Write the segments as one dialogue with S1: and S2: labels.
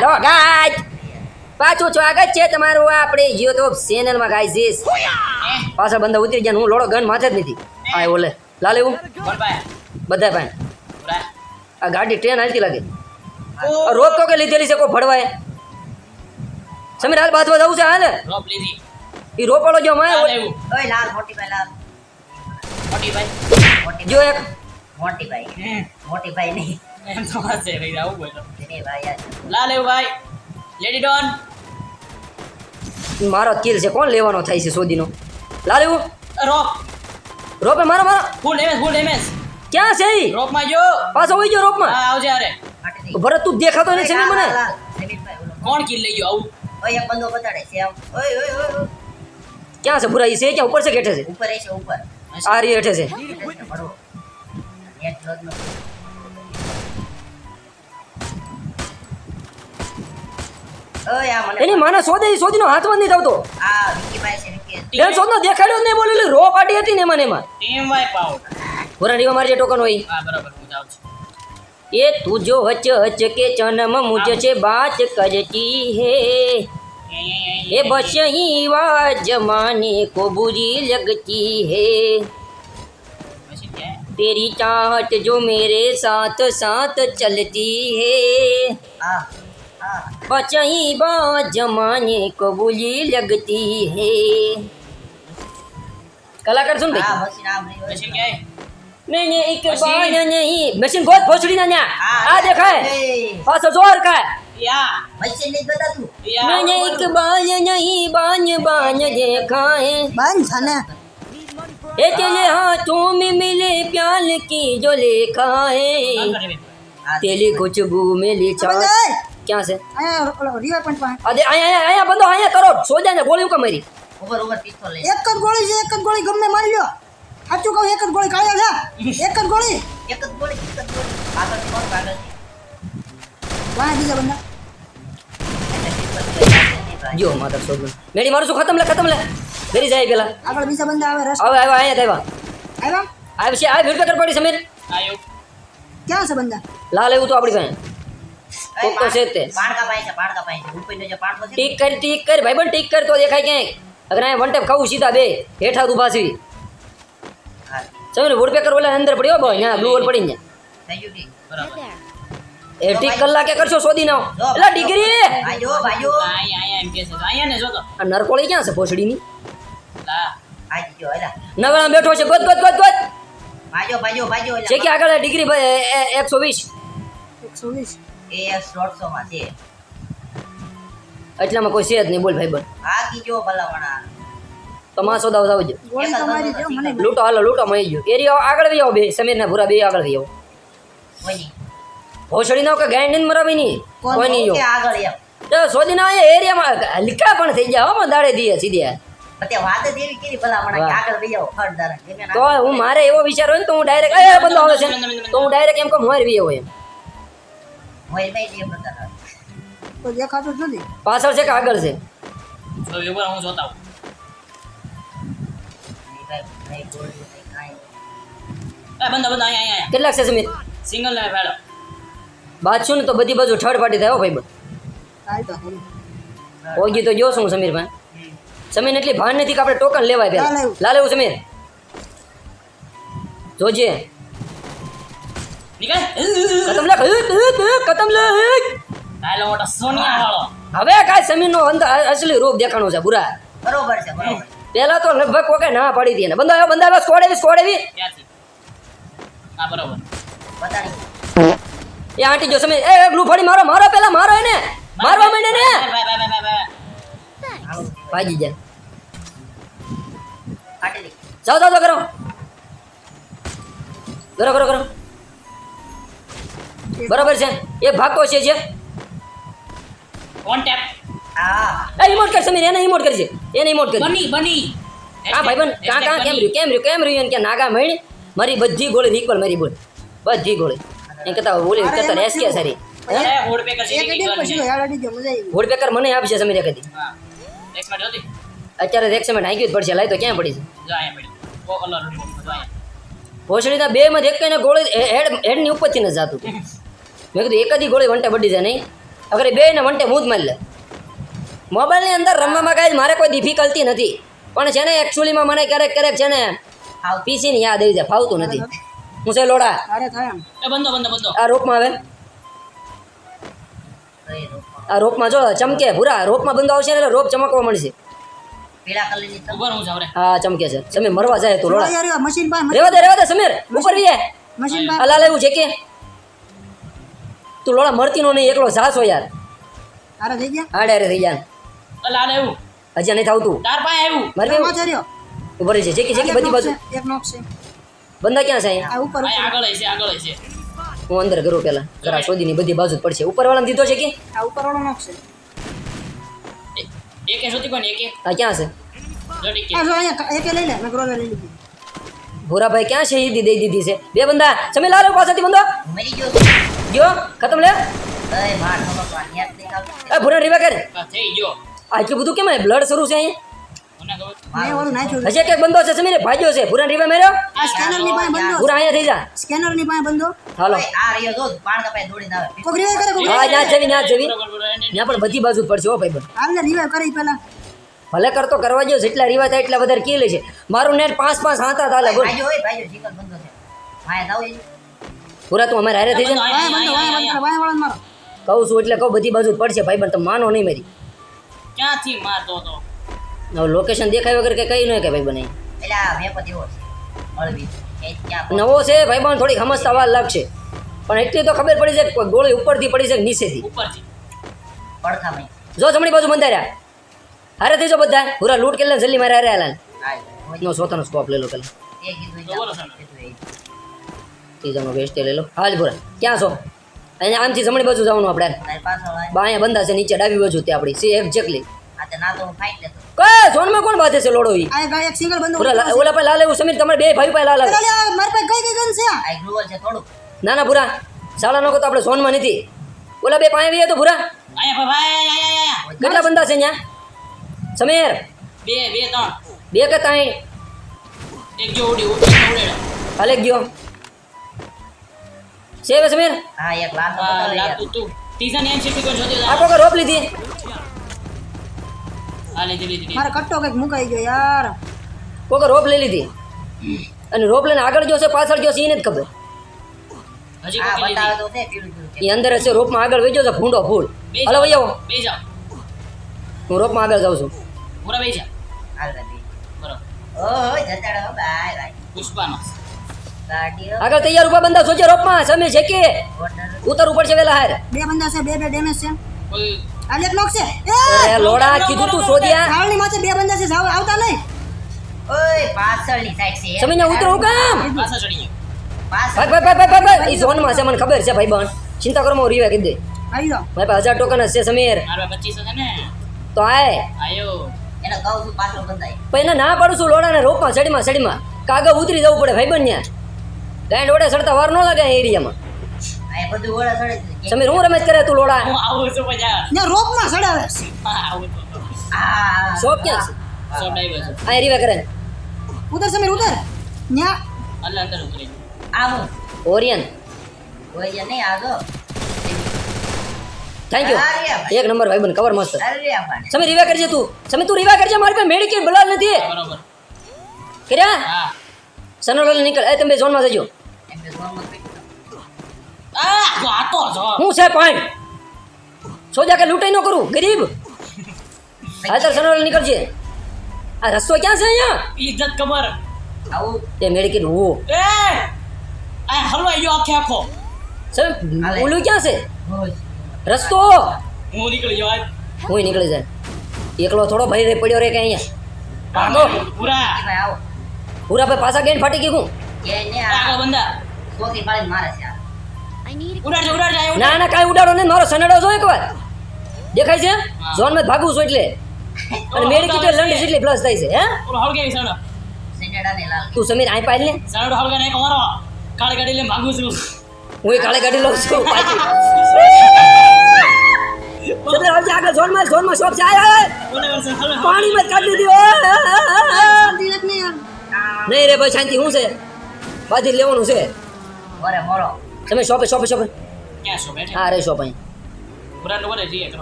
S1: Hello guys પાછું સ્વાગત છે તમારું આ આપણે યુટ્યુબ ચેનલમાં ગાઈસ પાછળ બંદા ઉતરી ગયા ને હું લોડો ગન માથે જ નથી. આ ઓલે લાલ એવું
S2: બોલ ભાઈ
S1: બધા પાસે.
S2: ઉરા.
S1: આ ગાડી ટ્રેન હાલતી લાગે. આ રોપ તો કે લીધેલી છે કોઈ ફડવાય સમીર હાલ બાથવા જવું છે હાલ.
S2: ડ્રોપ લીધી.
S1: એ રોપાળો જો
S2: ચાલ
S1: માય
S2: એવું
S3: ઓય લાલ મોટી ભાઈ લાલ.
S2: મોટી ભાઈ
S3: મોટી
S1: જો એક.
S3: મોટી ભાઈ મોટી ભાઈ નહીં.
S2: એમ તો છે ભાઈ આવું બોલો લાલ એવું ભાઈ. લેડી ડોન
S1: મારો કિલ છે કોણ લેવાનો થાય છે સોદીનો લાલ એવું
S2: રોપ
S1: રોપે મારો મારો.
S2: ફૂલ ડેમેજ ફૂલ ડેમેજ
S1: ક્યાં છે ઈ?
S2: રોપમાં જો.
S1: પાછો વહી ગયો રોપમાં
S2: હા આવજે અરે
S1: ભરત તું દેખાતો નથી ને મને.
S2: કોણ કિલ લઈ ગયો આવું?
S3: ઓય એક બંદો બતાડે છે આમ. ઓય ઓય ઓય.
S1: ક્યાં છે ભુરાઈ છે? ક્યાં ઉપર છે કેઠે છે?
S3: ઉપર છે ઉપર.
S1: આ રી હેઠે છે. એની માને સોદે સોદીનો હાથ બંધ નહીં થતો
S3: આ વિકીભાઈ છે
S1: દેખાડ્યો ને બોલેલી રો પાડી હતી ને મને એમાં. ટીમવાય રીવા મારી જે ટોકન હોય. એ તુજો હચ હચ કે ચનમ મુજ છે બાચ કજતી હે. એ બસ હી વા જમાને કો
S2: બુરી લગતી હે.
S1: तेरी चाहत जो मेरे સાથ साथ चलती है बचाई बा जमाने को बोली लगती है।
S3: कलाकार सुन
S2: भाई। मशीन नहीं
S1: नहीं एक बार नहीं नहीं मशीन बहुत भोसड़ी ना
S3: ना।
S1: आ देखा है। पास ज़ोर का है।
S2: या।
S3: मशीन नहीं बता
S2: तू।
S1: मैंने एक बार नहीं बान बान देखा है।
S3: बान छने
S1: ये तेरे हाथों में मिले प्याल की जो लेखा है। तेरी खुशबू मिली चार ક્યાં છે? રિવર પંચ પાસે અરે અહીંયા અહીંયા બંધો અહીંયા કરો. સોજા ને ગોળી
S3: ઉકા મારી. ઓવર ઓવર પિસ્તોલ લઈ.
S4: એક જ ગોળી છે એક જ ગોળી ગમે મારી લ્યો. સાચું કહું એક જ ગોળી કાળ્યો છે એક જ ગોળી.
S3: એક જ ગોળી એક જ ગોળી. આગળ કોણ આગળ
S4: વાહ બીજા બંદા
S1: જો માતા સોજો મેડી મારું છું ખતમ લે ખતમ લે. મેરી જાય પેલા.
S4: આગળ બીજા બંદા આવે રસ
S1: આવે આવ્યા અહીંયા આવ્યા.
S4: આવ્યા?
S1: આવ્યા છે આ ભીડ પકડ પડી સમીર
S2: આયો
S4: ક્યાં છે બંદા
S1: લાલ એવું તો આપણી પાસે. કોક તો છે તે.
S3: પાણકા પાય છે પાણકા પાય છે. ઉપરનો જે પાણકો છે?
S1: ટીક કર ટીક કર. ભાઈ બન ટીક કર તો દેખાય કે અગર આ વન ટેપ ખાવું સીધા બે હેઠા ઊભા છે
S3: હા,
S1: સમીર વુડપેકર ઓલા અંદર પડ્યો બો અહીંયા બ્લુ વોલ પડી ને
S3: થઈ ગયું.
S2: બરાબર.
S1: એ ટીક કલાકે કરશો સોદી નાઓ એટલે ડિગ્રી
S3: આયો ભાઈઓ
S2: અહીંયા અહીંયા એમ કે છે. આયા ને જો તો.
S1: આ નરકોળી ક્યાં છે ભોસડીની?
S2: લા.
S3: ગયો હેલા
S1: નવરા બેઠો છે. ગોત ગોત ગોત ગોત.
S3: ભાઈઓ ભાઈઓ ભાઈઓ
S1: છે કે આગળ ડિગ્રી એકસો વીસ.
S4: એકસો વીસ.
S3: એ દોઢસો માં છે.
S1: એટલામાં કોઈ છે જ નહીં. બોલ ભાઈ બોલ.
S3: આ કીજો ભલામણા.
S1: તો માં સોદા આવજો
S4: ગોળી તો મારી દો મને
S1: લૂંટો હાલો લૂંટો મળી ગયો. એરિયા આગળ વહી આવો બે સમીર ને ભૂરા બે આગળ વહી આવો.
S3: કોઈ નહીં
S1: ભોસડી નો કે ગાય નહીં મરાવી નહીં કોઈ નહીં જો.
S3: આગળ
S1: સોદી ના એરિયામાં લીકા પણ થઈ ગયા હો દાડે દીએ સીધી
S3: તે
S1: હું. મારે એવો વિચાર હોય ને તો હું ડાયરેક્ટ એ બંધો આવે છે તો હું ડાયરેક્ટ એમ કહું મોર વી આવો એમ.
S4: તો દેખાતું જ નથી
S1: પાછળ છે કે આગળ છે
S2: જો એવું હું જોતા હું
S3: નહીં ભાઈ નહીં ગોળી નહીં કાંઈ
S2: એ બંદા બંદા અહીંયા અહીંયા
S1: કેટલાક છે સમીર
S2: સિંગલ ને ફેડો
S1: બાજુ ને તો બધી બાજુ થર્ડ પાર્ટી થાય હો ભાઈ બન
S4: કાંઈ તો ખરું.
S1: ઓગી તો જોશું હું સમીર ભાઈ સમીર એટલી ભાન નથી કે આપણે ટોકન લેવાય
S4: લાલ
S1: પેલા
S4: એવું.
S1: લાલ એવું સમીર જોજે
S2: નીકળ
S1: કતમ લે કતમ લે
S2: સોનિયા વાળો
S1: હવે કાંઈ સમીર નો અસલી રૂપ દેખાણો છે બુરા
S3: બરોબર છે બરોબર
S1: પેલા તો લગભગ કોકે ના પડી હતી એને બંધો આવ્યો બંધો આવ્યો સ્કોડ એવી સ્કોડ એવી
S2: હા બરોબર
S1: એ આંટી જો સમીર એ ગ્લુ ફાડી મારો મારો પેલા મારો એને મારવા માંડે ને ભાગી જાઓ જાઓ જાઓ કરો કરો કરો કરો બરાબર છે? એ ભાગતો છે જે.
S2: કોન્ટેક્ટ
S3: હા.
S1: એ ઇમોટ કર સમીર એને ઇમોટ કરજે. એને ઇમોટ કરી
S2: બની બની.
S1: હા ભાઈ બન. કાં કાં કેમ રહ્યું કેમ રહ્યું કેમ રહ્યું? કે નાગા મળી મારી બધી ગોળી રિકોલ મારી બોલ. બધી ગોળી. એમ કહેતા બોલી કહેતા રેસ કે સારી.
S2: અરે હોડ પે કરશે
S4: એક એડિટ પછી યાર અડી ગયો મજા આવી
S1: વોડ પેકર મને આપશે સમીર કદી
S2: હા. એક મિનિટ હતી.
S1: અત્યારે એક સમય નાખ્યું જ પડશે લાઈ તો ક્યાં પડી છે? ભોસડીના બે માં એક કઈને ગોળી હેડ હેડની ઉપરથી ન જાતું. મેં કીધું એક જ ગોળી વંટે બડી જાય નહીં. અગર બે ને વંટે હું જ મારી લે મોબાઈલની અંદર રમવામાં કાંઈ મારે કોઈ ડિફિકલ્ટી નથી. પણ છે ને એકચ્યુઅલીમાં મને ક્યારેક ક્યારેક છે ને પીસીની યાદ આવી જાય ફાવતું નથી. હું છે લોડા? આ રોપમાં આવે. આ રોપમાં જો ચમકે ભૂરા. રોપમાં બંધો આવશે ને એટલે રોપ ચમકવા મળશે.
S2: હું
S1: ચમકે છે. સમીર મરવા જાય તું લોડા. રેવા દે રેવા દે સમીર. ઉપર વીએ
S4: મશીન
S1: એવું છે કે? તું લોડા મરતી નો નહીં એકલો સાસો યાર.
S4: અરે થઈ ગયા?
S1: આડે આડે થઈ ગયા.
S2: અલા આલે એવું.
S1: હજી નહીં થાવતું.
S2: તાર પાસે આવ્યું.
S1: મરી
S4: ગયો? છે રહ્યો.
S1: ઉપર છે જેકી
S4: જેકી
S1: બધી બાજુ.
S4: એક નોક છે.
S1: બંદા ક્યાં છે અહીંયા?
S4: આ ઉપર
S2: આગળ છે આગળ છે
S1: હું અંદર કરું પેલા. જરા શોધીની બધી બાજુ જ પડશે. ઉપર વાળા દીધો છે કે?
S4: આ ઉપર વાળો નોક છે.
S2: એ- એકે શોધી કોને? એકે.
S1: આ ક્યાં છે?
S2: જડી કે.
S4: આ જો અહીંયા એક લઈ લે મેં ગ્રોવર લઈ લીધી.
S1: ભૂરાભાઈ ક્યાં શહીદી દઈ દીધી છે. બે બંદા સમીર લાલ પાસેથી બંદો.
S3: મરી ગયો છે.
S1: ગયો? ખતમ લે.
S3: અય માર.
S1: એ ભૂરા રીવા કર
S2: થઈ ગયો.
S1: આ એટલું બધું કેમ બ્લડ શરૂ છે અહીં બંદો છે સમીર છે. ભૂરા રીવા મેર્યો?
S4: આ સ્કેનરની પાસે બંધો
S1: ભૂરા અહીંયા થઈ જા.
S4: સ્કેનરની પાસે બંધો
S1: હાલો.
S3: ઓય, આ રહ્યો જો પાણ કપાય દોડીને આવે.
S4: કોક રિવાઈવ કરે કોક
S1: હા ત્યાં જવી ત્યાં જવી. પણ બધી બાજુ જ પડશે હો ભાઈ.
S4: કરી પેલા
S1: ભલે કરતો કરવા જેવો જેટલા રિવાજ થાય એટલા વધારે કી લે છે. મારું નેટ પાંચ પાંચ હાથા બોલ.
S3: જાવ એ.
S1: ભૂરા તું અમારે હારે થઈ જાય
S4: વાય બંધો વાય બંધો વાય વાળા મારો
S1: કહું છું એટલે કહું બધી બાજુ જ પડશે ભાઈ પણ તમે માનો નહીં મારી.
S2: ક્યાંથી મારતો હતો?
S1: લોકેશન દેખાય વગર કે કઈ નહીં કે ભાઈ બને. નવો છે ભાઈ પણ થોડી સમજતા વાર લાગશે. પણ એટલી તો ખબર પડી છે ગોળી ઉપરથી પડી છે નીચેથી?
S2: ઉપરથી.
S1: જો જમણી બાજુ બંધાર્યા. હારે થઈ જાઓ બધા પૂરા લૂટ કેટલા જલ્દી મારે અરે હાલ નો સોતાનો સ્કોપ લઈ લો પેલા. વેસ્ટ લઈ લો. હાલ પૂરા ક્યાં છો? અહીંયા આમથી જમણી બાજુ જવાનું આપણે. બા અહીંયા બંધા છે નીચે ડાબી બાજુ તે આપણી. સી એક્ઝેક્ટલી ઝોનમાં કોણ બાંધે છે લોડો ઈ?
S4: આ ગાય એક સિંગલ બંધો
S1: પૂરા લા- ઓલા પાસે લાલ એવું સમીર તમારે બે ભાઈ પાસે લાલ આવે.
S4: અરે આ મારી પાસે કઈ કઈ ગન છે? આ?
S3: આ ગ્લુઅલ છે થોડુંક.
S1: ના ના પૂરા શાળા નો તો આપણે સોનમાં નથી. ઓલા બે પાસે તો પૂરા
S2: અહીંયા ભાઈ આયા આયા આયા
S1: કેટલા બંધા છે અહીંયા? સમીર?
S2: બે બે ત્રણ.
S1: બે કે ત્રણ?
S2: એક જો ઉડી ઉડી
S1: હાલે ગયો. છે હવે સમીર?
S3: હા એક લાલ તો
S2: આ
S3: યાર.
S2: લાગતું તું ટીઝન એમ છે કોઈ જોતી
S1: આ કોકે રોપ લીધી?
S2: આ લીધી લીધી
S4: મારા કટ્ટો કંઈક મુકાઈ ગયો યાર.
S1: કોકે રોપ લઈ લીધી? અને રોપ લઈને આગળ જોશે પાછળ ગયો છે એને જ ખબર.
S2: હજી લીધી?
S3: છે
S1: એ અંદર હશે રોપમાં આગળ વહી ગયો છે ભૂંડો ફૂલ. હલો વહી આવો. હું રોપમાં આગળ જાઉં છું.
S2: પૂરા બે
S3: હાલ બી.
S2: બરોબર.
S3: જતાડો બાય બાય.
S2: પુષ્પાનો
S1: આગળ તૈયાર ઊભા બંદા સોચે રોપમાં સમીર છે કે.
S3: ઉતર
S1: ઉપર પડશે વેલા હાર.
S4: બે બંદા છે બે બે ડેમેજ છે.
S2: કોઈ
S4: એક knock છે. એ!
S1: લોડા કીધું તું સોદિયા
S4: ઝાડની માથે બે બંદા છે જાવ આવતા નહીં.
S3: ઓય પાછળની સાઈડ છે.
S1: સમીર ઉતરો કામ?
S2: પાછળ ચડી
S1: ભાઈ ભાઈ ભાગ ભાઈ ભાઈ એ છે મને ખબર છે ભાઈ ચિંતા કરો હું રીવા કીધી દે.
S4: આવી જાઓ.
S1: મારી પાસે હજાર ટોકન જ છે સમીર.
S2: મારા પચીસો છે ને.
S1: તો આય.
S2: આયો.
S3: એને કહું છું પાછળ બંધાય.
S1: પણ એને ના પાડું છું લોડાને રોપમાં સડીમાં સડીમાં કાગળ ઉતરી જવું પડે ભાઈ બન ત્યાં ગાંડ ઓડે સડતા વાર ન લાગે એરિયામાં.
S3: બધું ઓળા સડે
S1: સમીર હું રમેશ કરે તું લોડા
S2: હું આવું છું
S4: રોપમાં સડાવે
S2: આવું
S1: શોપ ક્યાં છે?
S2: સો ડાઈવર છે
S1: આ રીવા કરે
S4: ઉતર સમીર ઉતર. ન્યા.
S2: અલ્લા અંદર ઉતરી
S3: આ
S1: ઓરિયન.
S3: ઓરિયન નહીં આ જો.
S1: થેન્ક યુ એક નંબર ભાઈ બન કવર મસ્ત. સમી રીવા કરજે તું. સમી તું રીવા કરજે મારી પાસે મેડિકેટ બલાલ નથી. કર્યા?
S2: હા.
S1: સનોડોલ નીકળ. એ તમે ઝોનમાં જજો. હું છે પાણી સોજા કે લૂંટાઈ ન કરું ગરીબ. હા તાર સનોડોલ નીકળજે. આ રસ્તો ક્યાં છે અહીંયા?
S2: ઇજ્જત કબર
S3: આવું.
S1: એ મેડિકેટ હું.
S2: એ આ હલવાઈ ગયો આખે આખો.
S1: સર ઓલું ક્યાં છે? રસ્તો!
S2: હું નીકળી જાય
S1: હું નીકળી જાય. એકલો થોડો ભાઈ રે પડ્યો રે કે અહીંયા? ભાગો.
S2: પૂરા
S3: ભાઈ આવો.
S1: પૂરા ભાઈ પાછા ગેન ફાટી ગયું
S3: એ ને
S2: આગળ
S3: આ
S2: બંદા
S3: સોથી પાડી મારે છે
S2: ઉડાડ જા ઉડાડ જા
S1: ના ના કાંઈ ઉડાડો નહીં. મારો સનેડો જો એકવાર. દેખાય છે? ઝોનમાં ભાગું છું એટલે. અને મેડિકેટ લંડી જેટલી પ્લસ થાય છે હે?
S2: ઓલો હળગે સણો
S3: સેનેડા. ને લાલ
S1: તું સમીર આઈ પાડ લે.
S2: સણો હળગે ને કમારો કાળ ગાડી લે ભાગું છું.
S1: હું એ કાળે ગાડી લઉં છું સમીર આવજે આગળ ઝોનમાં ઝોનમાં શોપ છે
S2: વર્ષે
S1: પાણી માં કાઢી દીધી ઓય, આય, આય, આય.
S4: શાંતિ રાખ ને યાર
S1: નહીં રે ભાઈ શાંતિ શું છે? બાજી લેવાનું છે.
S3: ઓરે મોરો
S1: તમે શોપે શોપે શોપે હા રે શોપ અહીં.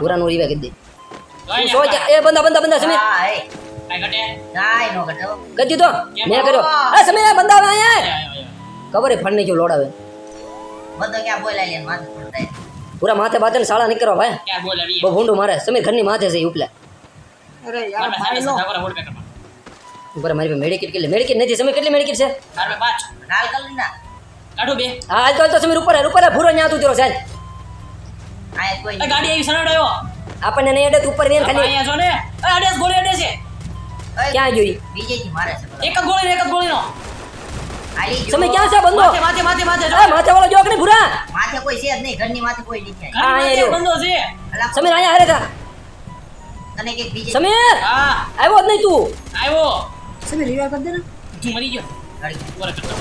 S1: પુરાનો રીવા કરી. દે. એ બંદા બંદા બંદા સમીર. કરી દીધો? મેં કર્યો. સમીર બંદા આવે. ખબર ફળ ફંડ કેવું લોડાવે
S3: બધો ક્યાં બોલાય લે માથે પડતા
S1: પૂરા માથે બાથે શાળા નીકળો ભાઈ. બહુ ભૂંડું મારે સમીર ઘરની માથે છે ઉપલે.
S4: અરે યાર
S2: મારે
S1: પાસે મેડિકેટ કેટલી મેડિકેટ નથી સમીર કેટલી મેડિકેટ છે?
S3: ના.
S1: હા હાલ તો તો સમીર ઉપર ઉપર ભૂરો ન્યા તું સાહેબ
S3: આ કોઈ
S2: એ ગાડી આવી સરડાયો
S1: આપણને નહીં અડે તું ઉપર વેન ખાલી.
S2: અહીંયા જો ને. અડે ગોળી અડે છે.
S1: ક્યાં જોઈ
S3: બીજેથી મારે છે
S2: એક જ ગોળી એક જ ગોળીનો.
S3: જો.
S1: ક્યાં છે બંદો
S2: માથે માથે માથે માથે
S1: એ માથે વાળો જોક નહીં ભૂરા.
S3: માથે કોઈ છે જ નહીં ઘરની માથે કોઈ
S1: અહીંયા
S2: છે.
S1: સમીર અહીંયા હારે થા.
S3: તને કંઈક બીજે
S1: સમીર!
S2: હા.
S1: આવ્યો જ નહીં તું.
S2: આવ્યો.
S4: સમીર રિવાઇવ કરી દે ને.
S2: તું મરી ગયો.
S3: ઘડી.
S2: બોલે કરતો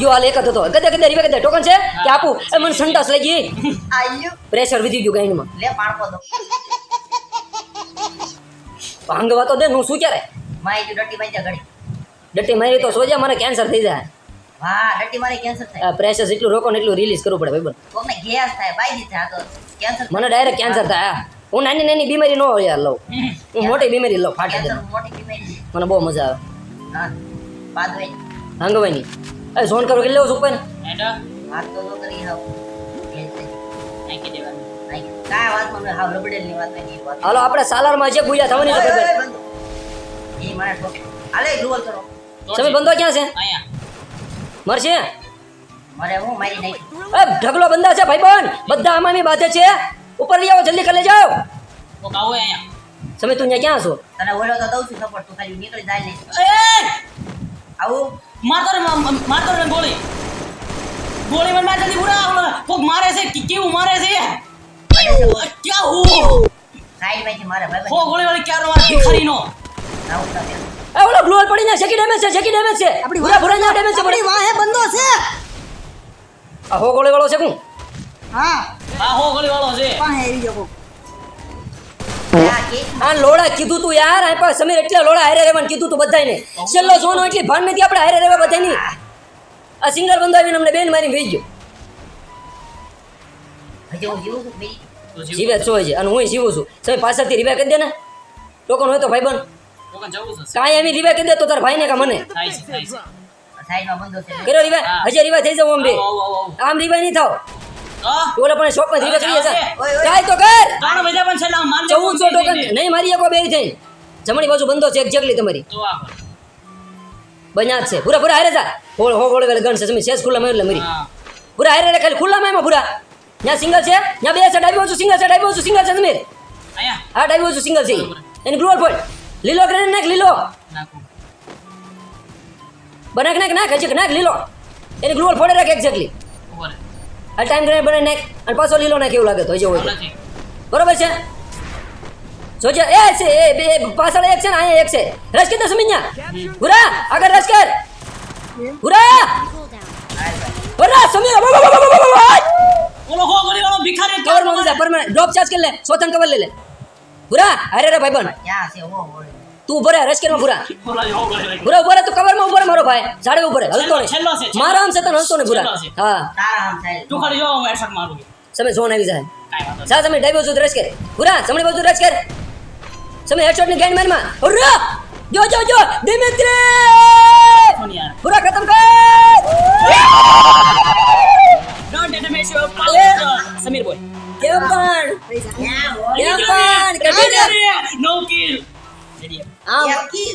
S1: જો હાલ એક જ હતો. ગદે ગદે રીવે ગદે ટોકન છે કે આપું? એ મને સંતાસ લઈ ગઈ
S3: આલ્યું.
S1: પ્રેશર વધી ગયું ગાઈનમાં
S3: લે પાણકો દો
S1: ભાંગવા તો દે હું શું ક્યારે?
S3: માય જો ડટી જા ઘડી.
S1: ડટ્ટી મારી તો સોજા મને કેન્સર થઈ જાય.
S3: હા ડટી મારે કેન્સર થાય.
S1: પ્રેશર જેટલું રોકો ને એટલું રિલીઝ કરવું પડે ભાઈ
S3: કોકને ગેસ થાય બાઈ દી થાય તો કેન્સર
S1: મને ડાયરેક્ટ કેન્સર થાય હા. હું નાની નાની બીમારી ન હોય યાર લઉં. હું મોટી બીમારી લઉં ફાટી
S3: મોટી બીમારી
S1: મને બહુ મજા આવે.
S3: ના બાદ હોય
S1: ભાંગવાની એ ફોન કરો કેટલે છું ઉપર?
S2: એટા
S3: વાત તો તો કરી હાવ.
S2: નાખી દેવાનું.
S3: આઈ. કાંઈ વાતમાં હાવ રબડેલની વાત નહીં
S1: હાલો આપણે સાલારમાં જે ભૂલ્યા થવાની છે
S3: એ. મને હાલે ગ્લુઅલ કરો.
S1: તમે બંધો ક્યાં છે?
S2: અહીંયા.
S1: મરશે?
S3: મારે હું મારી નહીં
S1: એ ઢગલો બંદા છે ભાઈ બન બધા અમામી બાધે છે. ઉપર લઈ આવો જલ્દી કરી જાઓ.
S2: કોક આવો અહીંયા.
S1: તમે તું અહીંયા ક્યાં છો?
S3: તને ઓલો તો દઉં છું સપોર્ટ તું ખાલી નીકળી જાય
S2: એ!
S3: આવું?
S2: મારતો રે મારતો રે ગોળી. ગોળી મને મારતી પૂરા ઓલો કોક મારે છે? કે કેવું મારે છે? ક્યાં હું?
S3: સાઈડમાંથી મારે ભાઈ
S2: હો ગોળી વાળી ક્યારો મારે ભિખારીનો?
S3: આવું
S1: એ ઓલો ગ્લોઅર પડી ને શેકી ડેમેજ છે શેકી ડેમેજ છે.
S4: આપણી
S1: ભૂરા ભૂરા ના ડેમેજ છે પડી.
S4: વાહે બંધો છે.
S1: આ હો ગોળી વાળો છે કું
S4: હા.
S2: આ હો ગોળી વાળો છે
S4: પણ હેરી જકો
S3: આ
S1: લોડા કીધું તું યાર આ સમીર એટલે લોડા હારે રહેવાનું કીધું તું બધાયને. છેલ્લો સોનો એટલી ભાન નથી આપણે હારે રહેવા બધાની આ સિંગલ બંધ આવીને અમને બેન મારી વહી ગયો.
S3: હજી હું જીવું છું
S1: હોય છે અને હું જીવું છું. તમે પાછળથી રીવા કરી દે ને. ટોકન હોય તો ભાઈ
S2: છે
S1: કાંઈ એમ રીવા કરી દે તો તારા ભાઈને કા મને. કર્યો રીવા હજી રીવા થઈ જાવ આમ બે આમ રીવા નહીં થાવ. ઓલા પણ શોપમાં રીવા થઈ જશે
S3: ઓય, ઓય.
S1: ટ્રાય તો કર
S2: ત્રણ બધા પણ છેલ્લા માર લે
S1: ચૌદસો ટોકન. નહીં મારી શકો બે થઈ. જમણી બાજુ બંધો છે એક્ઝેક્ટલી તમારી.
S2: તો
S1: બન્યા છે. પૂરા પૂરા હારે જા. હોળ હો ગોળ ગણ છે તમે શેષ ખુલ્લા મારી એટલે મરી. પૂરા હારે રે ખાલી ખુલ્લામાં એમાં પૂરા ત્યાં સિંગલ છે? ત્યાં બે છે ડાબી બાજુ સિંગલ છે ડાબી બાજુ સિંગલ છે
S2: અહીંયા.
S1: હા ડાબી બાજુ સિંગલ છે. એની ગ્લોઅર ફોડ. લીલો ગ્રેનેડ નાખ લીલો
S2: નાખો
S1: બનાક નાખ નાખ હજી નાખ લીલો એની ગ્લોઅર ફોડે રાખ એક્ઝેક્ટલી
S2: ઉપર
S1: આ ટાઈમ ગ્રેનેડ બનાવી નાખ અને પાછો લીલો નાખ એવું લાગે તો હજી હોય તો.
S2: નથી
S1: બરોબર છે જોજે એ છે એ બે પાછળ એક છે ને અહીંયા એક છે રસ કીધો સમીન્યા પૂરા આગળ રસ કર પૂરા પૂરા સમીર
S2: ઓલો હો ગોળી વાળો ભિખારી
S1: કવરમાં મજા પરમાનન્ટ ડ્રોપ ચાર્જ કરી લે સોતન કવર લઈ લે પૂરા અરે રે ભાઈ બન
S3: ક્યાં છે ઓ ઓળી
S1: તું ઊભો રહે રસકેરમાં પૂરા
S2: ઓલા હો ગોળી વાળી
S1: પૂરા ઊભો રહે તું કવરમાં ઊભો રહે મારો ભાઈ ઝાડે ઊભો રહે હલતો
S2: છેલ્લો, છેલ્લો છે,
S1: નહીં
S2: છેલ્લો.
S1: મારા આમ છે તને હલતો નહીં પૂરા
S2: છેલ્લો છે.
S1: હા
S3: તારા આમ સાઈડ
S2: તું ખાલી જો હું હેડશોટ મારું
S1: સમય ઝોન આવી જાય
S2: કાંઈ વાંધો
S1: જા તમે ડાબી બાજુ રસ કર પૂરા જમણી બાજુ રસ કર સમય હેડશોટની ગેન્ડ મારમાં ઉર્રા જો જો જો દિમિત્રી
S2: નહીં યાર
S1: પૂરા ખતમ કર
S2: don't animate your power Sameer boy
S1: કેમ પણ
S2: કિલ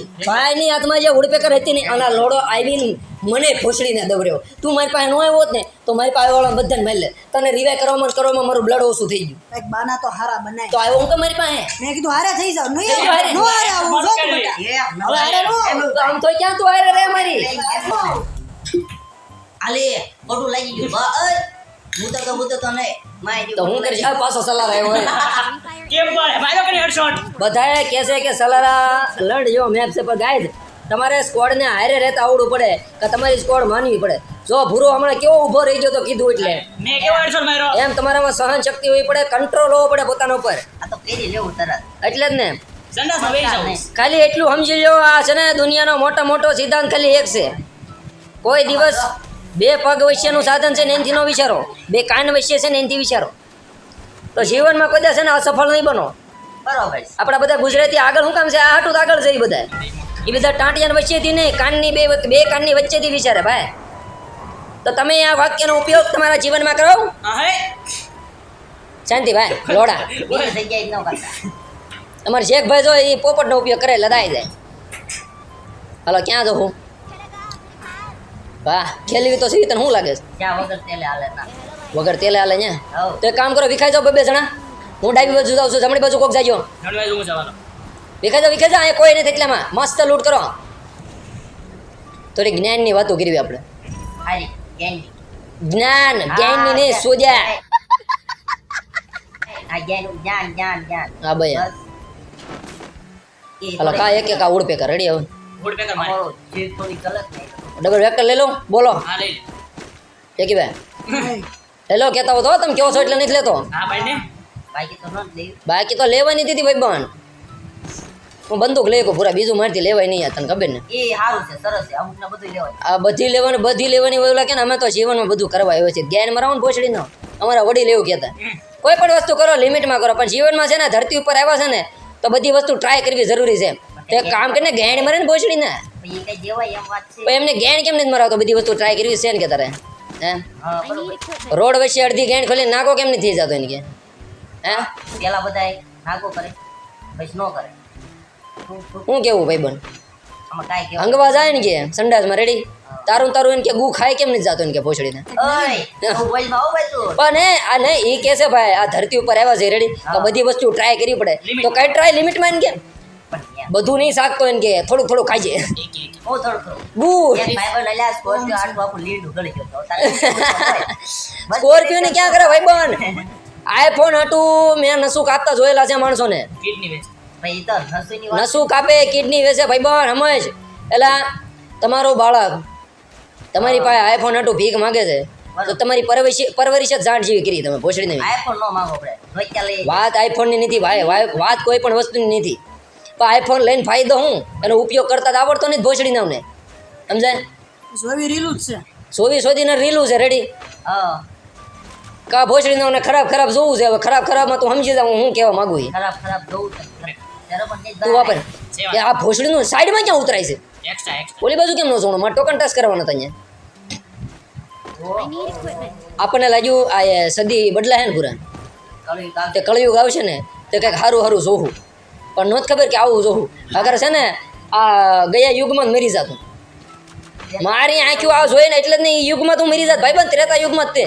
S1: હાથમાં જે ઉડપેકર હતી ને આના લોડો આવીને મને ફોસડીને દવર્યો તું મારી પાસે નો આવ્યો ને તો મારી પાસે વાળા બધાને મારી લે. તને રિવાય કરવામાં કરવામાં મારું બ્લડ ઓછું થઈ ગયું.
S4: બાના તો હારા બનાય.
S1: તો આવ્યો હું તો મારી પાસે?
S4: મેં કીધું હારે થઈ જાવ
S1: હારે.
S4: નો હારે આવું જો બેટા
S3: એક નવો
S1: હવે હારે નો. આમ તો ક્યાં તું હારે રે મારી?
S3: આલે ખોટું લાગી ગયું બા ઓય હું તો હું તો નહીં
S1: તો હું કરીશ આ પાછો સલાર આવ્યો હોય.
S2: કેમ પણ? ભાઈઓ કરી હેડશોટ?
S1: બધાએ કહે છે કે સલારા લડ જો મેપ છે પણ ગાઈડ તમારે સ્કોડને હારે રહેતા આવડવું પડે કે તમારી સ્કોડ માનવી પડે. જો ભૂરો હમણાં કેવો ઊભો રહી ગયો તો કીધું એટલે.
S2: મેં કેવો હેડશોટ માર્યો?
S1: એમ તમારામાં સહન શક્તિ હોવી પડે કંટ્રોલ હોવો પડે પોતાના ઉપર.
S3: આ તો પહેરી લેવું તરત.
S1: એટલે જ ને. ખાલી એટલું સમજી લો આ છે ને દુનિયાનો મોટો મોટો સિદ્ધાંત ખાલી એક છે. કોઈ દિવસ બે પગ વચ્ચેનું સાધન છે ને એનાથી ન વિચારો. બે કાન વચ્ચે છે ને એનાથી વિચારો. તો જીવનમાં કદાચ છે ને અસફળ નહીં બનો.
S3: બરાબર
S1: આપણા બધા ગુજરાતી આગળ શું કામ છે? આ હાટું આગળ છે એ બધા. એ બધા ટાંટિયાની વચ્ચેથી નહીં કાનની બે બે કાનની વચ્ચેથી વિચારે ભાઈ. તો તમે આ વાક્યનો ઉપયોગ તમારા જીવનમાં કરો.
S2: હા
S1: શાંતિ ભાઈ લોડા.
S3: બીજી જગ્યાએ જ ન કરતા.
S1: અમારે શેખભાઈ જો એ પોપટનો ઉપયોગ કરે લદાઈ જાય. હાલો ક્યાં જવું વાહ ખેલવી તો સીવી તને શું લાગે છે?
S3: વગર તેલે હાલે ના.
S1: વગર તેલે હાલે ને? તો એક કામ કરો વિખાઈ જાવ બે જણા. હું ડાબી બાજુ જાઉં છું જમણી બાજુ કોક જાજો.
S2: નડવાય હું જવાનો.
S1: વિખાઈ જાવ વિખાઈ જાવ અહીંયા કોઈ નથી એટલામાં. મસ્ત લૂંટ કરો. થોડી જ્ઞાનની વાતો કરવી આપણે.
S3: હારી
S1: જ્ઞાન જ્ઞાનની નહીં સોજા
S3: આ જ્ઞાન જ્ઞાન જ્ઞાન જ્ઞાન.
S1: હા ભાઈ.
S3: બસ.
S1: કા એક એક આ ઉડ પેકર રેડી હવે?
S2: પેકર મારે.
S3: અમારો થોડી ગલત નહીં
S1: ડબલ વેકલ લઈ લો બોલો.
S2: હા લઈ લે.
S1: એકી ભાઈ હેલો કેતા કહેતા હો તો તમે કેવો છો એટલે નથી લેતો.
S2: હા ભાઈ ને
S3: બાકી તો ન જ લેવું
S1: બાકી તો લેવાની દીધી ભાઈ બન. હું બંદૂક લઈ ગયો પૂરા બીજું મારથી લેવાય નહીં તને ખબર ને?
S3: એ સારું છે સરસ છે અમુક ને બધું લેવાય.
S1: આ બધી લેવાની બધી લેવાની ઓલા કે ને અમે તો જીવનમાં બધું કરવા આવ્યો છે ગેન મરાવો ને ભોસડી નો અમારા વડીલ એવું કહેતા. કોઈ પણ વસ્તુ કરો લિમિટમાં કરો પણ જીવનમાં છે ને ધરતી ઉપર આવ્યા છે ને તો બધી વસ્તુ ટ્રાય કરવી જરૂરી છે. તો એક કામ કરીને ગેણ મરે ને ભોસડી ને એમને ગેણ કેમ નથી મરાવતો? બધી વસ્તુ ટ્રાય કરવી છે ને કે તારે? હે? રોડ વચ્ચે અડધી ગેણ ખોલી નાખો કેમ નથી થઈ જતો એને કે? હે?
S3: પેલા બધા નાકો કરે. પછી નો કરે. તું-
S1: કેવું ભાઈ બન અંગવા જાય ને કે સંડાસમાં રેડી તારું તારું એને કે ગુ ખાય કેમ નથી જતો એને કે ભોસડીને?
S3: ઓય તું બોલમાં આવ ભાઈ તું
S1: પણ હે આ નહીં એ કે છે ભાઈ આ ધરતી ઉપર આવ્યા છે રેડી તો બધી વસ્તુ ટ્રાય કરવી પડે. તો કઈ ટ્રાય લિમિટમાં એને કે?
S3: પણ એમ.
S1: બધું નહીં સાકતો એમ કે
S3: બહુ થોડું થોડું
S1: બુ
S3: એક સ્કોર્પિયો
S1: ને ક્યાં કરે ભાઈ બન આઈફોન હતું મેં નસું કાપતા જોયેલા છે માણસોને.
S2: કિડની વેચ.
S3: ભાઈ ઈ તો નસુની વાત
S1: નસું કાપે કિડની વેચે ભાઈ બન સમજ. એલા તમારો બાળક તમારી પાસે આઈફોન હતું ભીખ માંગે છે તો તમારી પરવરિશ પરવરિશ જ જાણ જેવી કરી તમે ભોસડી નહીં
S3: આઈફોન નો માંગો
S1: વાત આઈફોનની નથી ભાઈ વાત કોઈ પણ વસ્તુની નથી. પણ આઈફોન લઈને ફાયદો હું? એનો ઉપયોગ કરતા તો આવડતો નહીં ભોસડી નાવને સમજાય?
S4: સોવી રીલું જ છે.
S1: સોવી સોદીને રીલું છે રેડી
S3: હા.
S1: કા ભોસડી નાવને ખરાબ ખરાબ જોવું છે હવે ખરાબ ખરાબમાં તું સમજી જાઉં હું કહેવા માંગુ છું?
S3: ખરાબ ખરાબ જોવું
S1: તું વાપર. એ આ ભોસડીનું સાઈડમાં ક્યાં ઉતરાય છે?
S2: એક્સ્ટ્રા એક્સ્ટ્રા
S1: ઓલી બાજુ કેમ ન જોણું? મારે ટોકન ટચ કરવાનો હતા આપણને લાગ્યું આ એ સદી બદલાય ને પૂરા તે કળયુગ આવશે ને તે કંઈક સારું સારું જોવું. પણ નહોત ખબર કે આવું જોવું. અગર છે ને આ ગયા યુગમાં મરી જાતું. મારી આંખ્યું આ જોઈને એટલે જ નહીં યુગમાં તું મરી જાત. ભાઈ બંધ ત્રેતા યુગમાં જ તે.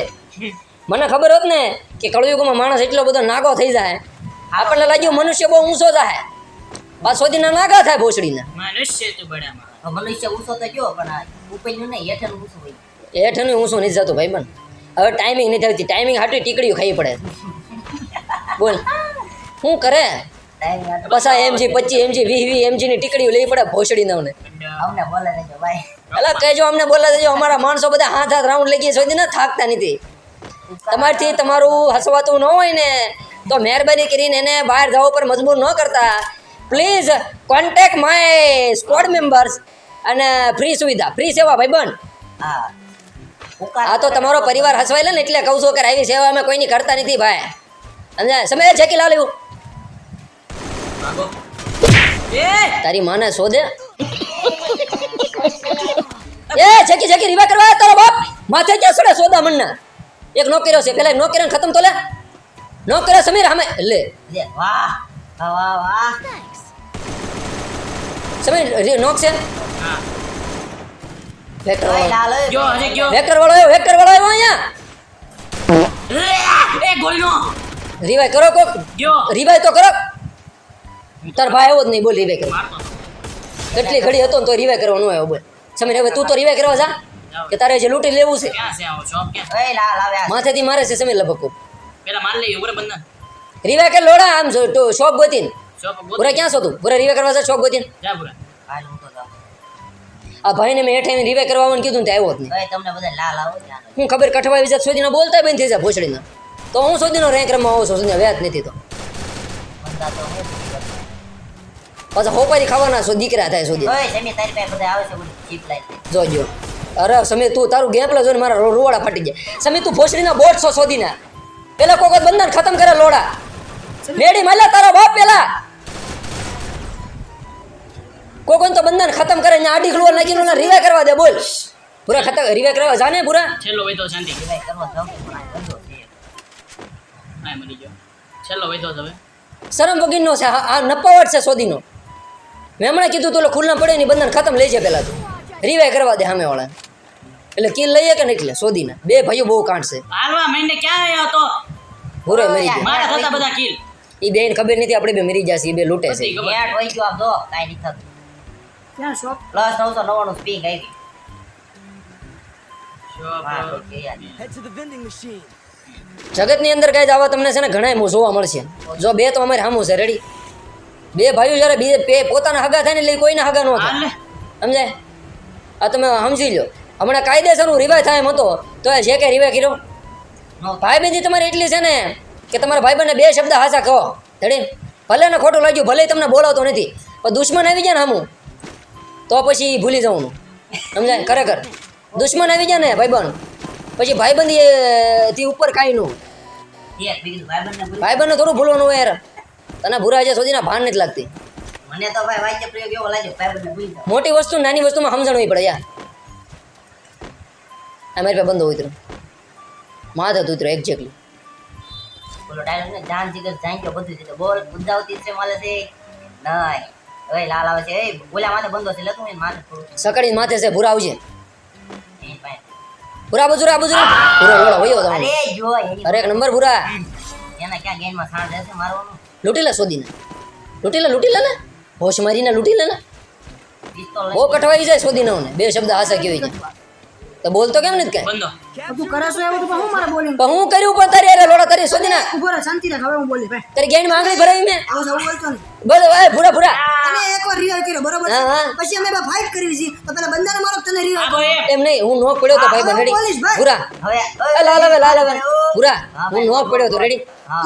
S1: મને ખબર હોત ને કે કળયુગમાં માણસ એટલો બધો નાગો થઈ જાય આપણને લાગ્યું મનુષ્ય બહુ ઊંચો થાય બસ ના નાગા થાય ભોસડીના.
S2: મનુષ્ય તો બડા મારા
S3: મનુષ્ય ઊંચો તો ગયો પણ આ નહીં હેઠળ ઊંચો હોય.
S1: હેઠળનું ઊંચો નહીં જતો ભાઈ પણ હવે ટાઈમિંગ નથી આવતી. ટાઈમિંગ હાટું ટીકડીઓ ખાઈ પડે. બોલ. શું કરે? પસા એમજી પચીસ એમજી વીસ વીસ એમજીની ટીકડીઓ લેવી પડે ભોસડી નવને
S3: અમને બોલે દેજો ભાઈ.
S1: એટલે કહેજો અમને બોલે દેજો અમારા માણસો બધા હાથ હાથ રાઉન્ડ લઈ ગયા સુધી ના થાકતા નથી. તમારથી તમારું હસવાતું ન હોય ને તો મહેરબાની કરીને એને બહાર જવા પર મજબૂર ન કરતા. Please contact my squad members અને ફ્રી સુવિધા ફ્રી સેવા ભાઈબંધ.
S3: હા.
S1: આ તો તમારો પરિવાર હસવાયેલા ને એટલે કહું છું કે આવી સેવા અમે કોઈની કરતા નથી ભાઈ. સમજાય? સમય છે કે
S2: એ
S1: તારી માને શોધે? એ છેકી છેકી રીવા કરવા તારો બાપ? માથે ક્યાં સડે સોદા મનના? એક નો કર્યો છે પેલા નો કર્યો ખતમ તો લે. નો કર્યો સમીર હમે લે.
S3: લે વાહ વાહ વાહ
S1: સમીર રી- નોક છે?
S2: હા.
S1: વેક્ટર વાળો.
S2: જો હજે ગયો.
S1: વેક્ટર વાળો આવ્યો વેક્ટર વાળો આવ્યો અહીંયા.
S2: એ ગોળીનો.
S1: રિવાય કરો કોક.
S2: ગયો.
S1: રિવાય તો કરો. તાર ભાઈ આવ્યો જ નહીં બોલ રિવાઈ
S2: કરવા
S1: કેટલી ઘડી હતો ને તો રિવાઈ કરવાનો આવ્યો બોલ. સમીર હવે તું તો રિવાઈ કરવા જા કે તારે જે લૂંટી લેવું છે.
S2: ક્યાં છે આવો શોપ ક્યાં?
S3: ઓય લાલ આવે આ.
S1: માથેથી મારે છે સમીર લપકો રિવાય કર લોડા આમ તો શોપ ગોતીન. પૂરા ક્યાં છો તું? પૂરા રિવાઈ કરવા જા શોપ ગોતીન.
S2: જા પૂરા
S3: હાલ હું તો જાઉં.
S1: આ ભાઈને મેં હેઠે રિવાઈ કરવા આવવાનું કીધું ને તે આવ્યો જ નહીં.
S3: તમને બધા લાલ આવો
S1: હું ખબર કઠવા વિજાત સુધી બોલતા બેન થઈ જાય ભોસડીના. તો હું સુધીનો રેન્ક રમવા આવું છું સુધી વ્યાજ નથી તો
S3: બંધા તો હું
S1: પાછા હોપારી ખાવાના છો દીકરા થાય સુધી. જોજો અરે સમી તું તારું ગેપલા પ્લે જોઈને મારા રોવાડા ફાટી જાય સમી તું ભોસડીના બોટ છો સોદીના. પેલા કોક જ બંધન ખતમ કરે લોડા. મેડી માલ્યા તારા બાપ પેલા. કોકન તો બંધન ખતમ કરે ને આડી ખલવા નાખી ને રિવાય કરવા દે બોલ. પૂરા ખતમ રિવાય કરવા જાને પૂરા
S2: છેલ્લો વૈદો શાંતિ
S3: રિવાય કરવા
S2: મરી ગયો. છેલ્લો વૈદો હવે.
S1: શરમ વગીરનો છે આ આ નપાવટ છે સોદીનો. મેં હમણાં કીધું તું ખુલ્લા પડે ને બંધન ખતમ લઈ જાય પહેલાં તું. રિવાય કરવા દે સામે વાળા એટલે કિલ લઈએ કે નીકળે સોદીના બે ભાઈઓ બહુ કાંડશે.
S2: હાલવા મહિને ક્યાં આવ્યો તો?
S1: ભૂરો મરી ગયો.
S2: મારા થતા બધા કિલ.
S1: એ બેન ખબર નથી આપણે બે મરી જશે એ બે લૂંટે છે.
S3: ગયો આમ કાંઈ નહીં થતું.
S4: ક્યાં શોપ
S3: પ્લસ આવી. યાર.
S1: જગતની અંદર કઈ આવા તમને છે ને ઘણા જોવા મળશે. જો બે તો અમારે સામું છે રેડી બે ભાઈઓ જ્યારે બે પોતાના હગા થાય ને એટલે કોઈના હગા ન થાય. સમજાય આ તમે સમજી લો. હમણાં કાયદેસરનું રિવાય થાય એમ હતો. તો એ જે કે રિવાય કર્યો?
S3: ભાઈ
S1: ભાઈબંધી તમારી એટલી છે ને કે તમારા ભાઈબંધને બે શબ્દ હાસા કહો. ધડી ભલે ને ખોટું લાગ્યું ભલે તમને બોલાવતો નથી. પણ દુશ્મન આવી જાય ને હમું. તો પછી ભૂલી જવાનું. સમજાય? ખરેખર. દુશ્મન આવી જાય ને ભાઈબંધ? પછી ભાઈબંધી એ થી ઉપર કાંઈ નું?
S3: ભાઈબંધને
S1: થોડું ભૂલવાનું હોય યાર. તને ભૂરા છે સુધીના ભાન નથી લાગતી.
S3: મને તો ભાઈ વાક્ય પ્રયોગ એવો લાગ્યો ભાઈ ભૂલી.
S1: મોટી વસ્તુ નાની વસ્તુમાં સમજણ હોય પડે યાર. આ મારી પાસે બંધ ઉતરો હતું ઉતરો એક્ઝેક્ટલી
S3: બોલો ડાયલોગ ને જાન જીગર જાન કે બધું છે બોલ બુદ્ધાવતી છે માલે છે? નહીં. હવે લાલ આવે છે. એ બોલ્યા માથે બંધો છે લેતું માથે
S1: સકડી માથે છે ભૂરા આવજે. ભૂરા બાજુ આ બાજુ ભૂરો લોડો
S3: અરે જો
S1: અરે એક નંબર ભૂરા.
S3: એના ક્યાં ગેમમાં સાંડ રહેશે મારવાનું?
S1: લૂંટી લે શોધીને. લૂંટીલા લૂંટીલા ને? હોશ મારીને લૂંટીલા ને? બહુ કઠવાઈ જાય શોધીને બે શબ્દ હાસા કેવી જાય તો બોલતો કેમ નથી કઈ
S4: તું કરે છો એવું તો હું મારે બોલી
S1: પણ હું કર્યું પણ તારી અરે લોડા તારી શોધીના?
S4: ઊભો રહે શાંતિ રાખ હવે હું બોલી ભાઈ.
S1: તારી ગેણ માંગણી ભરાવી મેં.
S4: આવો છે, બોલતો
S1: બોલ એ ભૂરા ભૂરા.
S4: તને એકવાર રિયલ કર્યો બરોબર. પછી અમે બા ફાઈટ કરી છે. તો પેલા બંદર મારો તને
S2: રિયલ
S1: એમ નહીં હું નો પડ્યો તો ભાઈ બંધ ભૂરા.
S3: હવે
S1: લાલ હવે લાલ હવે. ભૂરા હું નો પડ્યો તો રેડી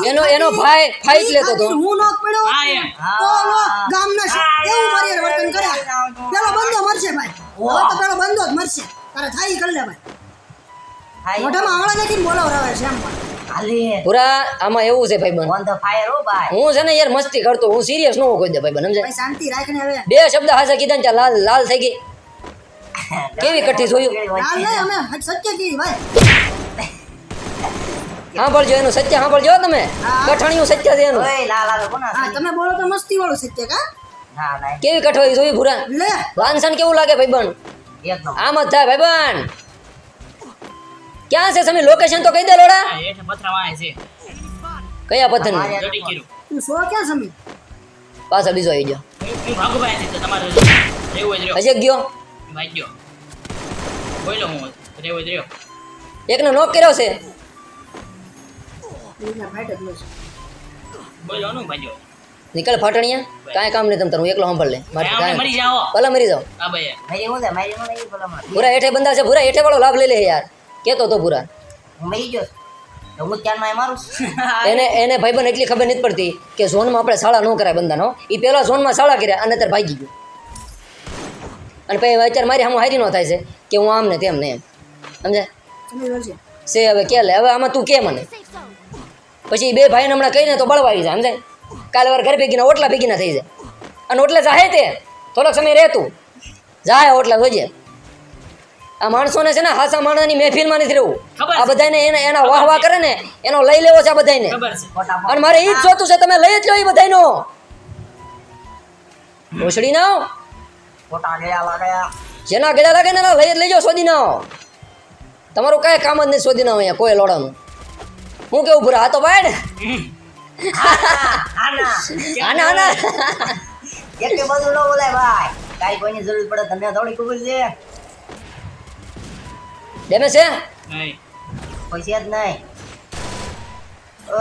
S1: એનો એનો ભાઈ ફાઈટ લેતો તો.
S4: હું નો પડ્યો? તો નો ગામના એવું મારી વર્તન કર્યા. પેલો બંદો મરશે ભાઈ. હવે તો પેલો બંદો જ મરશે. તારે થાય કરી લે ભાઈ. મોઢામાં આંગળા નાખીને બોલાવરાવે છે એમ. પણ
S3: હાલે.
S1: ભૂરા આમાં એવું છે ભાઈ
S3: ઓન ધ ફાયર ઓ ભાઈ.
S1: હું છે ને યાર મસ્તી કરતો હું સિરિયસ ન કોઈ દે ભાઈ બંધ સમજાય?
S4: ભાઈ શાંતિ રાખને હવે.
S1: બે શબ્દ હાસા કીધા ને લાલ લાલ થઈ ગઈ. કેવી કઠી જોયું
S4: લાલ નહીં અમે સત્ય કીધી ભાઈ.
S1: સાંભળજો એનું સત્ય સાંભળજો તમે.
S4: હા.
S1: સત્ય છે એનું.
S3: ઓય લાલ આવે કોના
S4: હા તમે બોલો તો મસ્તી વાળું સત્ય કા?
S3: ના ના.
S1: કેવી કઠવાઈ જોઈ ભૂરા?
S4: લે.
S1: વાંસણ કેવું લાગે ભાઈ બંધ
S3: એક નો
S1: આમ જ થાય ભાઈબંધ. ક્યાં છે તમે લોકેશન તો કહી દે લોડા. કયા પથ્થર? પાછા બીજો આવી ગયો. હજી એક ગયો
S2: રહ્યો.
S1: એકનો નોક કર્યો છે.
S2: બોલો નું ભાઈ
S1: નીકળ ફાટણિયા. કાંઈ કામ નહીં તમ તારું એકલો સાંભળ લે. મારે
S2: જાઓ.
S1: ભલે મરી જાઓ.
S2: ભાઈ.
S3: મારી હું હું
S1: ભૂરા હેઠે બંધા છે ભૂરા હેઠે વાળો લાભ લઈ લે યાર. કેતો તો ભૂરા.
S3: હું મરી ગયો હું ત્યારનો મારું
S1: એને એને ભાઈબંધ એટલી ખબર નથી પડતી કે ઝોનમાં આપણે શાળા ન કરાય બંધાનો. એ પહેલાં ઝોનમાં શાળા કર્યા અને અત્યારે ભાગી ગયો. અને પછી અત્યારે મારી સામે હારી ન થાય છે કે હું આમ ને તેમ ને એમ સમજે
S4: સે
S1: છે હવે કે લે હવે આમાં તું કે મને? પછી બે ભાઈને હમણાં કહીને તો બળવા આવી જાય સમજાય? કાલે વાર ઘર ભેગીના ઓટલા ભેગીના થઈ જાય. અને ઓટલે જાહે તે થોડોક સમય રહેતું. જાહે ઓટલા જોઈએ આ માણસોને છે ને હાસા માણસની મહેફિલમાં નથી રહેવું. આ બધાને એના એના વાહ વાહ કરે ને એનો લઈ લેવો છે આ બધાને
S2: ખબર
S1: અને મારે એ જ જોતું છે તમે લઈ જ લો એ બધાનો ભોસડી ના
S3: ખોટા ગળ્યા લાગ્યા.
S1: જેના ગળા લાગે ને એના લઈ જ લેજો શોધી ના તમારું કાંઈ કામ જ નહીં શોધી ના અહીંયા કોઈ લોડાનું. હું કેવું ભૂરા? આ તો પાડ
S3: આના
S1: આના
S3: એટલે બધું ન બોલાય ભાઈ કાઈ કોઈની જરૂર પડે તને થોડી ખબર છે
S1: ડેમે છે
S2: નહીં
S3: છે જ નહીં અ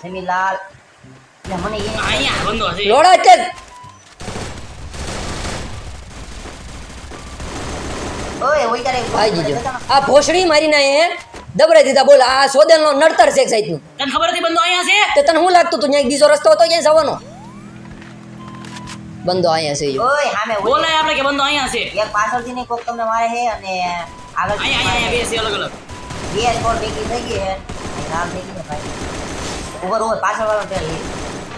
S3: સમીલાલ એટલે મને એ
S2: અહીંયા બંધો છે
S1: લોડા જ
S3: ઓય ઓય તારે
S1: ભાઈ જીજો આ ભોસડી મારીને એ દબરાઈ દીધા બોલ આ સોદેલનો નડતર છે એક સાઈડનું
S2: તને ખબર હતી બંદો અહીંયા છે?
S1: તે તને શું લાગતું તું ત્યાં બીજો રસ્તો હતો ક્યાંય જવાનો? બંદો અહીંયા છે
S3: ઓય હામે.
S2: બોલાય આપણે કે બંદો અહીંયા છે.
S3: એક પાછળથી ને કોક તમને મારે છે અને આગળ
S2: અહીંયા અહીંયા અહીંયા બે છે અલગ અલગ.
S3: બે સ્કોર ભેગી થઈ ગઈ છે? નામ થઈ ગયો ભાઈ. ઓવર ઓવર પાછળ વાળો પેલ લઈ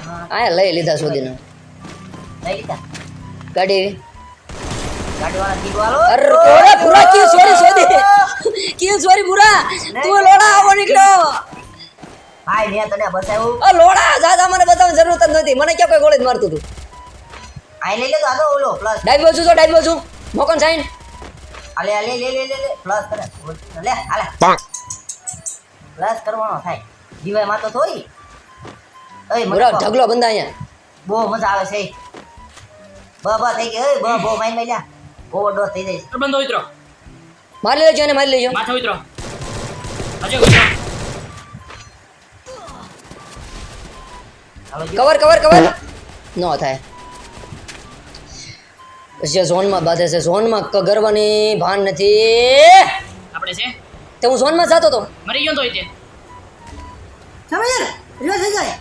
S3: હા
S1: આયા લઈ લીધા શોધીને
S3: લઈ લીધા?
S1: ગાડી ઓરે પૂરા સોરી સોરી પૂરા તું લોડા આવો નીકળ્યો
S3: ભાઈ મેં તને
S1: બતાવ્યું લોડા દાદા મને બતાવવાની જરૂરત જ નથી. મને ક્યાં કોઈ ગોળી જ મારતું હતું
S3: આ લઈ લેતો આગળ ઓલો પ્લસ
S1: ડાબી બાજુ તો ડાબી બાજુ. મોકન સાઈન.
S3: આલે આલે લે લે લે લે પ્લસ કરે લે આલે પ્લસ કરવાનો થાય. જીવાયમાં તો થોડી ઓય મને
S1: પૂરા ઢગલો બંધા અહીંયા.
S3: બહુ મજા આવે છે. બ બ થઈ ગઈ. ઓય બ બહુ માઈન મેલ્યા ઓવરડોઝ થઈ જાય છે.
S2: બંધો ઉતરો.
S1: મારી લેજો એને મારી લેજો.
S2: માથે ઉતરો. અજય ઉતરો.
S1: Cover cover cover. નો થાય. જે ઝોનમાં બાધે છે ઝોનમાં ક- ગરવાની ભાન નથી.
S2: આપણે છે?
S1: તે હું ઝોનમાં જતો તો.
S2: મરી ગયો તો. તે
S4: સમીર રિવે થઈ જાય.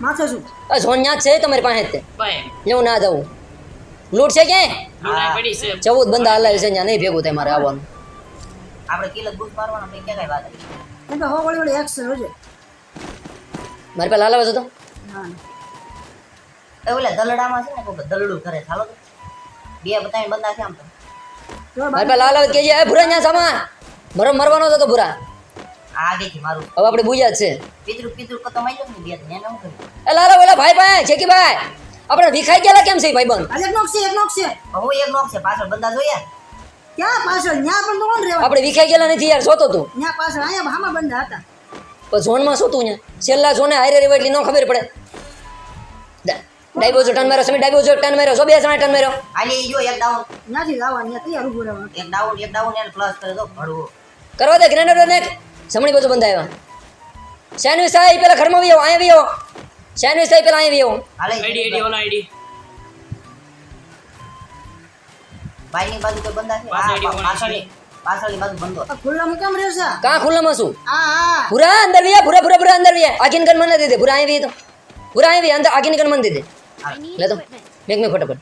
S4: માથે શું?
S1: આ ઝોન ન્યા છે તમારી પાસે તે.
S2: ભાઈ.
S1: એવું ના જવું લૂંટ છે ક્યાંય?
S2: પડી છે.
S1: ચૌદ બંદા હલાવે છે ત્યાં નહીં ભેગું થાય મારે આવવાનું.
S3: આપણે કિલો બૂટ મારવાનો ભાઈ ક્યાં કઈ વાત?
S4: એમ તો હો વળી વળી એક્શન હોજે.
S1: મારી પાસે હલાવે છે તો?
S3: એ ઓલા દલડામાં છે ને કોક દલડું કરે ચાલો તો. બે બતાવીને બંદા છે આમ તો.
S1: મારી પાસે હલાવે કે એ ભૂરા ન્યા સામાન. મરો મરવાનો હતો તો ભૂરા.
S3: આગેથી મારું.
S1: હવે આપણે બુજ્યા જ છે.
S3: પિતૃ પિતૃ કતો માર્યો ને બે ને હું
S1: એ લાલા ઓલા ભાઈ ભાઈ છે કે ભાઈ. આપણે વિખાઈ ગયેલા કેમ છે ભાઈ બંધ
S4: આજે એક નોક છે એક નોક છે.
S3: બહુ એક નોક છે પાછળ બંધા જોયા?
S4: ક્યાં પાછળ? ન્યા પણ તો કોણ રહેવા
S1: આપણે વિખાઈ ગયેલા નથી યાર જોતો તું.
S4: ન્યા પાછળ આયા ભામાં બંધા હતા.
S1: પણ ઝોનમાં શું તું ન્યા? છેલ્લા ઝોને હારે રેવા એટલી ન ખબર પડે. ડાઈબો જો ટર્ન માર્યો સમી ડાઈબો જો ટર્ન માર્યો સો બે જણા ટર્ન માર્યો.
S3: આલી ઈ જો એક ડાઉન
S4: નથી લાવવાની તૈયાર ઊભો રહેવાનું.
S3: એક ડાઉન એક ડાઉન એને પ્લસ કરે તો ભડવો
S1: કરવા દે ગ્રેનેડર ને જમણી બાજુ બંધાયા. સેનવી સાહેબ પેલા ઘરમાં વી આવો અહીંયા વી આવો. સેન્ડવિચ થાય પેલા આવી હું આવો
S3: હાલે.
S2: આઈડી આઈડી ઓલા આઈડી
S3: બાઈની બાજુ તો બંધા છે? પાછળની પાછળની બાજુ બંધો
S4: ખુલ્લામાં કેમ રહ્યો છે?
S1: કાં ખુલ્લામાં શું?
S4: આ આ
S1: પૂરા અંદર વી પૂરા પૂરા પૂરા અંદર વી આગીન ગન મને દે દે પૂરા અહીંયા તો. પૂરા અહીંયા અંદર આગીન ગન મને દે દે લે તો. મેક મે ફટાફટ.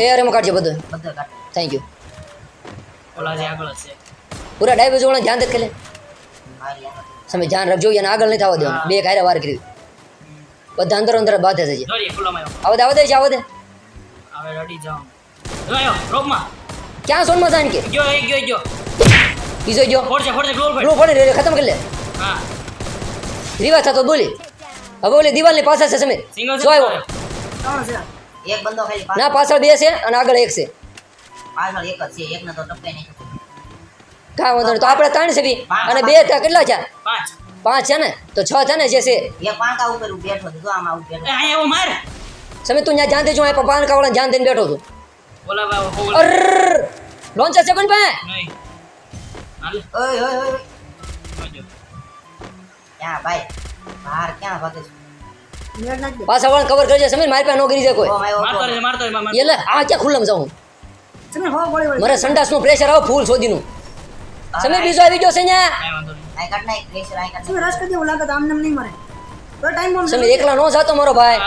S1: એ અરે માં કાઢજો બધું
S3: બધો
S1: થેન્ક યુ
S2: ઓલા જે આગળ છે
S1: પૂરા ડાઈ બાજુ ધ્યાન દે કે
S3: મારી આમાં
S1: તમે ધ્યાન રાખજો એને આગળ નહીં થવા દેવાનું. બે કાયરા વાર કરી. બધા અંદર અંદર બાધે
S2: ખુલ્લામાં
S1: આવો દે આવો દે આવો દે.
S2: હવે રડી જાઉં
S1: ક્યાં સોનમાં જાય કે?
S2: ગયો ગયો એક ગયો.
S1: બીજો જો
S2: ફોડ છે ગ્લોલ
S1: પેલું ફોડી રે ખતમ કરી લે.
S2: હા.
S1: રીવા થતો બોલી. હવે ઓલી દિવાલની પાછળ છે સમીર. જો આવ્યો
S3: એક ખાલી
S1: ના
S3: પાછળ.
S1: બે છે અને આગળ એક છે.
S3: પાછળ એક જ છે એકને તો ટપકાઈ નહીં.
S1: કાંઈ વાંધો નહીં તો આપણે ત્રણ છે અને બે ત્યાં કેટલા છે
S2: પાંચ.
S1: પાંચ છે ને? તો છ છે ને જે છે?
S3: સમય પાંકા ઉપર હું બેઠો હતો જો આમાં હું
S2: એ
S3: બેઠો
S2: અહીંયા એવો માર.
S1: સમીર તું ત્યાં ધ્યાન દેજો અહીં પાન કાવડા ધ્યાન દઈને બેઠો છું. લોન્ચર છે પણ ભાઈ
S2: નહીં. હાલ.
S3: ઓય ઓય ઓય.
S2: જોજો
S3: ક્યાં ભાઈ? બહાર ક્યાં ભાગે છે?
S4: નેટ
S1: પાછા વાળા કવર કરજે સમીર. મારી પાસે નો કરી જાય કોઈ
S3: હતો.
S1: એટલે આ ક્યાં ખુલ્લમ જાઉં મારે સંડાસનું પ્રેશર આવો ફૂલ શોધીનું. સમીર બીજો આવી ગયો છે
S2: નહીં.
S3: આઈ કટ નાખ પ્રેશર આઈ કટ
S4: સમીર રસ કરી દે લાગે તો આમને આમ નહીં મરે તો ટાઈમ બોમ્બ
S1: સમીર એકલા નો જાતો મારો ભાઈ.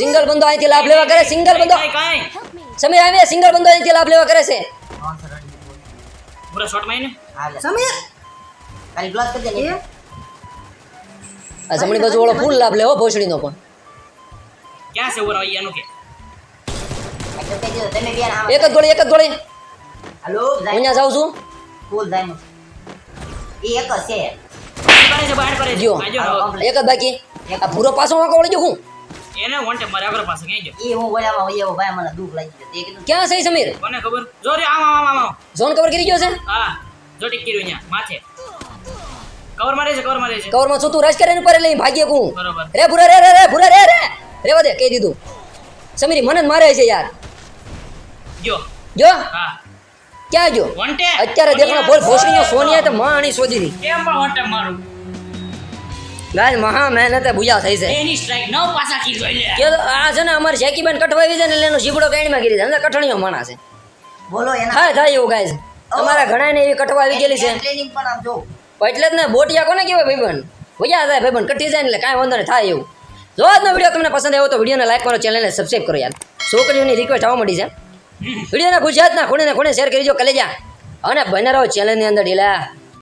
S1: સિંગલ બંદો અહીંથી લાભ લેવા કરે સિંગલ બંદો? સમીર આવે સિંગલ બંદો અહીંથી લાભ લેવા કરે છે.
S2: પૂરા શોટ
S3: માઈને
S4: સમીર
S3: ખાલી બ્લોક કરી દે ને.
S1: આ જમણી બાજુ વાળો ફૂલ લાભ લેવો ભોસડીનો પણ.
S2: ક્યાં છે ઓરા અહીંયાનું કે?
S1: એક જ ગોળી એક જ ગોળી
S3: હાલો
S1: હું અહીંયા જાઉં છું?
S3: ફૂલ જાય એ એક.
S2: આ જો.
S1: એક જ બાકી. આ પૂરો પાછો વાંકો વળી ગયો હું?
S2: એને વોન્ટે મારે આગળ પાસે ક્યાં ગયો?
S3: એ હું બોલ્યામાં હોય એવો ભાઈ મને દુઃખ લાગી ગયો. તે કીધું
S1: ક્યાં છે સમીર?
S2: કોને ખબર? જો રે આમ આમ આમ
S1: ઝોન કવર કરી ગયો છે?
S2: હા જો ટીકી રહ્યું અહીંયા માથે. કવર મારે છે કવર મારે છે.
S1: કવરમાં છું તું રશ કરે ઉપર લઈ ભાગ્ય કું
S2: બરોબર.
S1: રે ભૂરા રે રે રે ભૂરા રે રે. રેવા દે કહી દીધું. સમીરી મને મારે છે યાર.
S2: જો.
S1: જો?
S2: હા.
S1: ક્યાં
S2: વોન્ટે
S1: અત્યારે દેખો બોલ ભોસડીનો સોનિયા તો માણી શોધી હતી
S2: કેમ પણ વોન્ટે મારું?
S1: ગાય મહા મહેનતે બુજા થઈ છે.
S2: એની સ્ટ્રાઇક નવ પાસા કી જોઈ લે.
S1: કે આ છે ને અમારે જેકીબેન કટવાવી છે ને એટલે એનો જીબડો કાઢીમાં ગીરી છે અંદર કઠણીઓ માણા છે.
S3: બોલો એના.
S1: હા થાય એવું ગાય છે. અમારા ઘણા ને એવી કટવા આવી ગયેલી છે.
S3: ટ્રેનિંગ પણ આમ જો.
S1: એટલે જ ને બોટિયા કોને કહેવાય ભાઈબન ભૂજા થાય ભાઈબન કટી જાય ને એટલે કાંઈ વાંધો નહીં થાય એવું. જો આજનો વીડિયો તમને પસંદ આવ્યો તો વિડીયોને લાઈક કરો ચેનલને સબસ્ક્રાઈબ કરો યાર. છોકરીઓની રિક્વેસ્ટ આવવા મળી છે. વિડીયોના ગુજરાતના ખૂણે ને ખૂણે શેર કરી જો કલેજા. અને બને રહો ચેનલની અંદર ઢીલા.